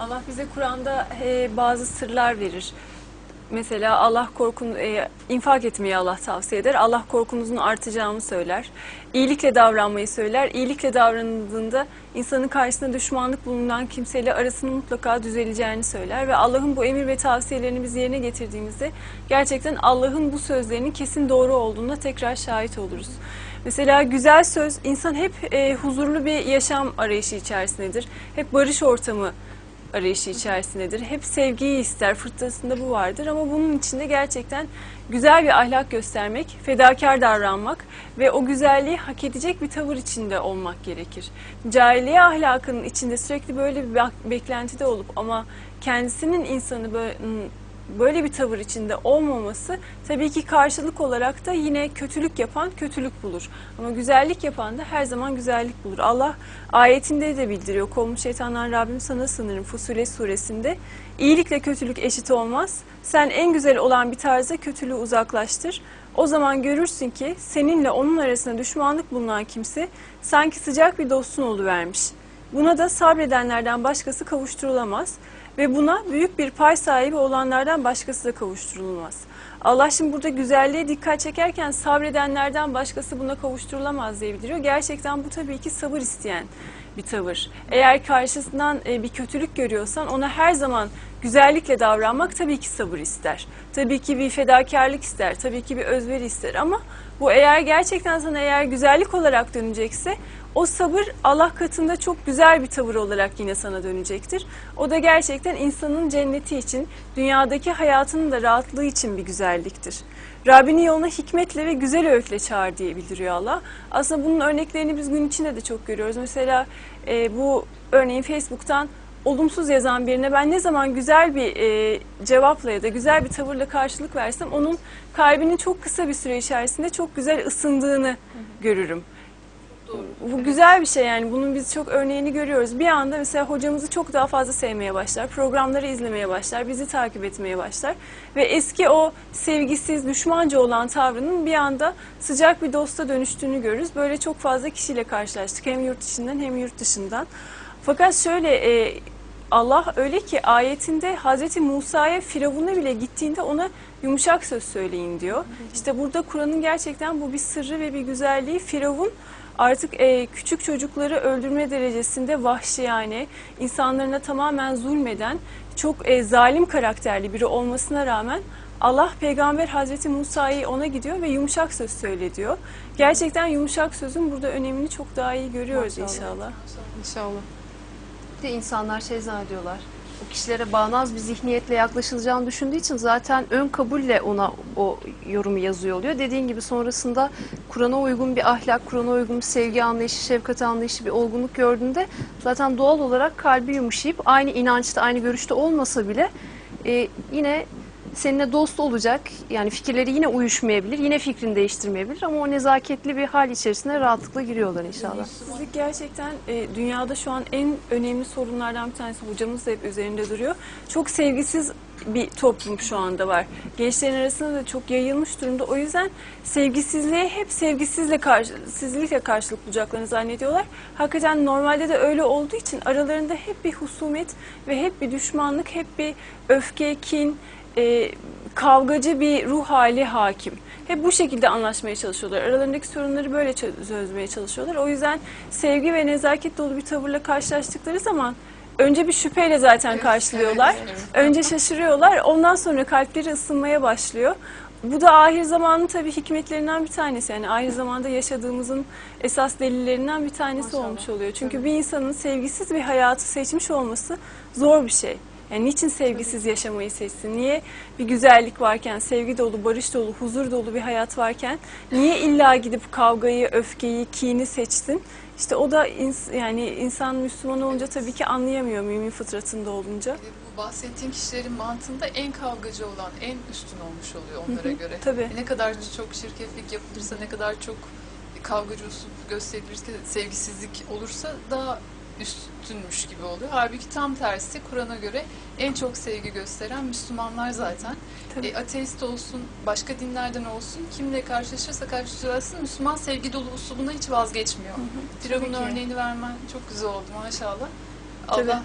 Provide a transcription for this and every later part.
Allah bize Kur'an'da e, bazı sırlar verir. Mesela Allah korkun e, infak etmeyi Allah tavsiye eder. Allah korkunuzun artacağını söyler. İyilikle davranmayı söyler. İyilikle davranıldığında insanın karşısında düşmanlık bulunan kimseyle arasının mutlaka düzeleceğini söyler ve Allah'ın bu emir ve tavsiyelerini biz yerine getirdiğimizde gerçekten Allah'ın bu sözlerinin kesin doğru olduğuna tekrar şahit oluruz. Mesela güzel söz insan hep e, huzurlu bir yaşam arayışı içerisindedir. Hep barış ortamı arayışı içerisindedir. Hep sevgiyi ister, fırtınasında bu vardır ama bunun içinde gerçekten güzel bir ahlak göstermek, fedakar davranmak ve o güzelliği hak edecek bir tavır içinde olmak gerekir. Cahiliye ahlakının içinde sürekli böyle bir beklentide olup ama kendisinin insanı böyle, böyle bir tavır içinde olmaması tabii ki karşılık olarak da yine kötülük yapan kötülük bulur. Ama güzellik yapan da her zaman güzellik bulur. Allah ayetinde de bildiriyor. Kovmuş şeytandan Rabbim sana sınırım Fusule suresinde. İyilikle kötülük eşit olmaz. Sen en güzel olan bir tarzda kötülüğü uzaklaştır. O zaman görürsün ki seninle onun arasında düşmanlık bulunan kimse sanki sıcak bir dostun oluvermiş. Buna da sabredenlerden başkası kavuşturulamaz ve buna büyük bir pay sahibi olanlardan başkası da kavuşturulmaz. Allah şimdi burada güzelliğe dikkat çekerken sabredenlerden başkası buna kavuşturulamaz diye bildiriyor. Gerçekten bu tabii ki sabır isteyen bir tavır. Eğer karşısından e, bir kötülük görüyorsan ona her zaman güzellikle davranmak tabii ki sabır ister. Tabii ki bir fedakarlık ister, tabii ki bir özveri ister ama bu eğer gerçekten sana eğer güzellik olarak dönecekse o sabır Allah katında çok güzel bir tavır olarak yine sana dönecektir. O da gerçekten insanın cenneti için, dünyadaki hayatının da rahatlığı için bir güzelliktir. Rabbinin yoluna hikmetle ve güzel öğütle çağır diye bildiriyor Allah. Aslında bunun örneklerini biz gün içinde de çok görüyoruz. Mesela e, bu örneğin Facebook'tan olumsuz yazan birine ben ne zaman güzel bir e, cevapla ya da güzel bir tavırla karşılık versem onun kalbinin çok kısa bir süre içerisinde çok güzel ısındığını görürüm. Bu güzel bir şey yani bunun biz çok örneğini görüyoruz. Bir anda mesela hocamızı çok daha fazla sevmeye başlar, programları izlemeye başlar, bizi takip etmeye başlar ve eski o sevgisiz, düşmanca olan tavrının bir anda sıcak bir dosta dönüştüğünü görürüz. Böyle çok fazla kişiyle karşılaştık hem yurt içinden hem yurt dışından. Fakat şöyle e, Allah öyle ki ayetinde Hazreti Musa'ya Firavun'a bile gittiğinde ona yumuşak söz söyleyin diyor. İşte burada Kur'an'ın gerçekten bu bir sırrı ve bir güzelliği. Firavun artık e, küçük çocukları öldürme derecesinde vahşi yani insanlarına tamamen zulmeden çok e, zalim karakterli biri olmasına rağmen Allah peygamber Hazreti Musa'yı ona gidiyor ve yumuşak söz söyle diyor. Gerçekten yumuşak sözün burada önemini çok daha iyi görüyoruz Maşallah. inşallah. İnşallah. Bir de insanlar şey zannediyorlar. O kişilere bağnaz bir zihniyetle yaklaşılacağını düşündüğü için zaten ön kabulle ona o yorumu yazıyor oluyor. Dediğin gibi sonrasında Kur'an'a uygun bir ahlak, Kur'an'a uygun bir sevgi anlayışı, şefkat anlayışı, bir olgunluk gördüğünde zaten doğal olarak kalbi yumuşayıp aynı inançta, aynı görüşte olmasa bile e, yine seninle dost olacak. Yani fikirleri yine uyuşmayabilir, yine fikrini değiştirmeyebilir ama o nezaketli bir hal içerisine rahatlıkla giriyorlar inşallah. İşsizlik gerçekten e, dünyada şu an en önemli sorunlardan bir tanesi. Hocamız da hep üzerinde duruyor. Çok sevgisiz bir toplum şu anda var. Gençlerin arasında da çok yayılmış durumda. O yüzden sevgisizliğe hep sevgisizle karşı, karşılık bulacaklarını zannediyorlar. Hakikaten normalde de öyle olduğu için aralarında hep bir husumet ve hep bir düşmanlık, hep bir öfke, kin, e, kavgacı bir ruh hali hakim. Hep bu şekilde anlaşmaya çalışıyorlar. Aralarındaki sorunları böyle çö- çözmeye çalışıyorlar. O yüzden sevgi ve nezaket dolu bir tavırla karşılaştıkları zaman önce bir şüpheyle zaten karşılıyorlar. Önce şaşırıyorlar. Ondan sonra kalpleri ısınmaya başlıyor. Bu da ahir zamanın tabii hikmetlerinden bir tanesi. Yani ahir zamanda yaşadığımızın esas delillerinden bir tanesi Maşallah. olmuş oluyor. Çünkü bir insanın sevgisiz bir hayatı seçmiş olması zor bir şey. Yani niçin sevgisiz yaşamayı seçsin? Niye bir güzellik varken, sevgi dolu, barış dolu, huzur dolu bir hayat varken niye illa gidip kavgayı, öfkeyi, kini seçsin? İşte o da ins- yani insan Müslüman olunca tabii ki anlayamıyor mümin fıtratında olunca. De bu bahsettiğin kişilerin mantığında en kavgacı olan, en üstün olmuş oluyor onlara göre. tabii. Ne kadar çok şirketlik yapılırsa, ne kadar çok kavgacı usul gösterilirse, sevgisizlik olursa daha üstünmüş gibi oluyor. Halbuki tam tersi Kur'an'a göre en çok sevgi gösteren Müslümanlar zaten. Tabii. E, ateist olsun, başka dinlerden olsun, kimle karşılaşırsa karşılaşsın Müslüman sevgi dolu usuluna hiç vazgeçmiyor. Firavun örneğini vermen çok güzel oldu maşallah. Tabii. Allah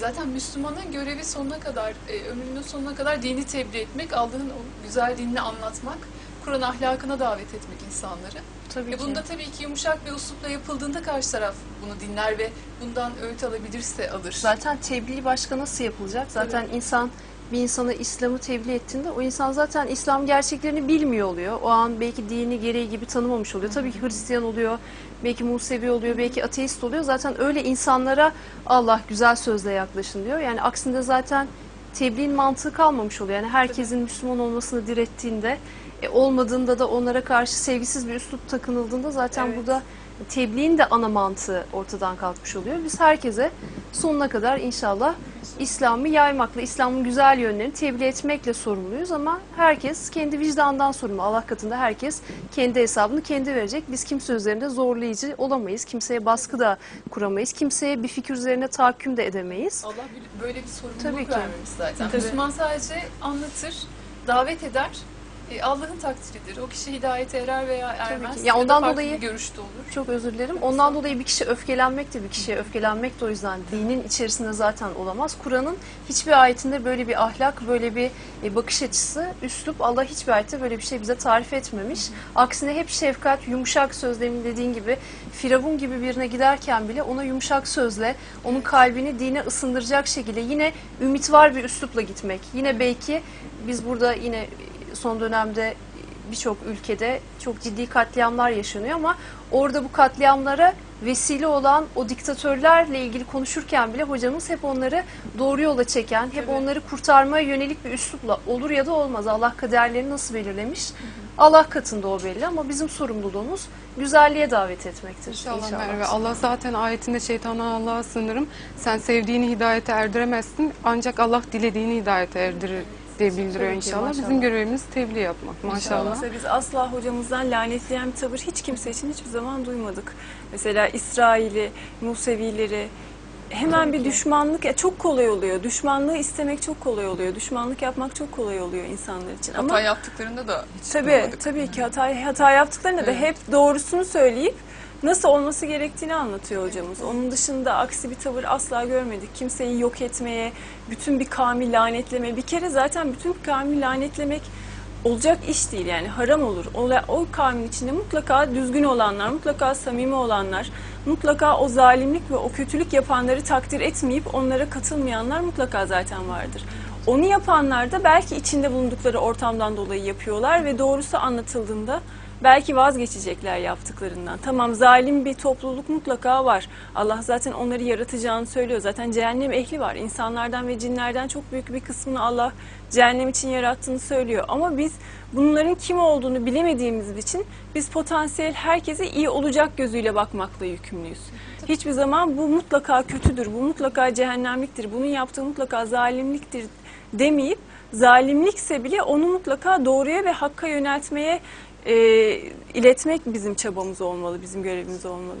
Zaten Müslümanın görevi sonuna kadar, e, ömrünün sonuna kadar dini tebliğ etmek, Allah'ın o güzel dinini anlatmak, Kur'an ahlakına davet etmek insanları. Tabii ki. bunda tabii ki yumuşak bir uslupla yapıldığında karşı taraf bunu dinler ve bundan öğüt alabilirse alır. Zaten tebliğ başka nasıl yapılacak? Zaten insan bir insana İslam'ı tebliğ ettiğinde o insan zaten İslam gerçeklerini bilmiyor oluyor. O an belki dini gereği gibi tanımamış oluyor. Tabii ki Hristiyan oluyor, belki Musevi oluyor, belki ateist oluyor. Zaten öyle insanlara Allah güzel sözle yaklaşın diyor. Yani aksinde zaten tebliğin mantığı kalmamış oluyor. Yani herkesin Müslüman olmasını direttiğinde, e, olmadığında da onlara karşı sevgisiz bir üslup takınıldığında zaten Evet. burada tebliğin de ana mantığı ortadan kalkmış oluyor. Biz herkese sonuna kadar inşallah İslam'ı yaymakla, İslam'ın güzel yönlerini tebliğ etmekle sorumluyuz ama herkes kendi vicdandan sorumlu. Allah katında herkes kendi hesabını kendi verecek. Biz kimse üzerinde zorlayıcı olamayız. Kimseye baskı da kuramayız. Kimseye bir fikir üzerine tahakküm de edemeyiz. Allah böyle bir sorumluluk Tabii ki. vermemiş zaten. Tabii. Müslüman sadece anlatır, davet eder. E, Allah'ın takdiridir. O kişi hidayete erer veya ermez. Ya Ya da ondan farklı dolayı- görüşte olur. Çok özür dilerim. Ondan dolayı bir kişi öfkelenmek de bir kişiye öfkelenmek de o yüzden dinin içerisinde zaten olamaz. Kur'an'ın hiçbir ayetinde böyle bir ahlak, böyle bir e, bakış açısı, üslup Allah hiçbir ayette böyle bir şey bize tarif etmemiş. Aksine hep şefkat, yumuşak söz demin dediğin gibi Firavun gibi birine giderken bile ona yumuşak sözle, onun kalbini dine ısındıracak şekilde yine ümit var bir üslupla gitmek. Yine belki biz burada yine son dönemde birçok ülkede çok ciddi katliamlar yaşanıyor ama orada bu katliamlara vesile olan o diktatörlerle ilgili konuşurken bile hocamız hep onları doğru yola çeken, hep Tabii. onları kurtarmaya yönelik bir üslupla olur ya da olmaz. Allah kaderlerini nasıl belirlemiş? Allah katında o belli ama bizim sorumluluğumuz güzelliğe davet etmektir. İnşallah, Merve. Allah zaten ayetinde şeytandan Allah'a sığınırım. Sen sevdiğini hidayete erdiremezsin. Ancak Allah dilediğini hidayete erdirir diye bildiriyor Tabii ki, inşallah. maşallah. Bizim görevimiz tebliğ yapmak maşallah. Mesela biz asla hocamızdan lanetleyen bir tavır hiç kimse için hiçbir zaman duymadık. Mesela İsrail'i, Musevileri hemen bir düşmanlık ya çok kolay oluyor. Düşmanlığı istemek çok kolay oluyor. Düşmanlık yapmak çok kolay oluyor insanlar için. Ama Hata yaptıklarında da hiç Tabii, duymadık. tabii ki hata, hata yaptıklarında da hep doğrusunu söyleyip nasıl olması gerektiğini anlatıyor hocamız. Onun dışında aksi bir tavır asla görmedik. Kimseyi yok etmeye, bütün bir kavmi lanetlemeye. Bir kere zaten bütün kavmi lanetlemek olacak iş değil yani haram olur. O, o kavmin içinde mutlaka düzgün olanlar, mutlaka samimi olanlar, mutlaka o zalimlik ve o kötülük yapanları takdir etmeyip onlara katılmayanlar mutlaka zaten vardır. Onu yapanlar da belki içinde bulundukları ortamdan dolayı yapıyorlar ve doğrusu anlatıldığında belki vazgeçecekler yaptıklarından. Tamam zalim bir topluluk mutlaka var. Allah zaten onları yaratacağını söylüyor. Zaten cehennem ehli var. İnsanlardan ve cinlerden çok büyük bir kısmını Allah cehennem için yarattığını söylüyor. Ama biz bunların kim olduğunu bilemediğimiz için biz potansiyel herkese iyi olacak gözüyle bakmakla yükümlüyüz. Hiçbir zaman bu mutlaka kötüdür, bu mutlaka cehennemliktir, bunun yaptığı mutlaka zalimliktir demeyip zalimlikse bile onu mutlaka doğruya ve hakka yöneltmeye e, iletmek bizim çabamız olmalı, bizim görevimiz olmalı.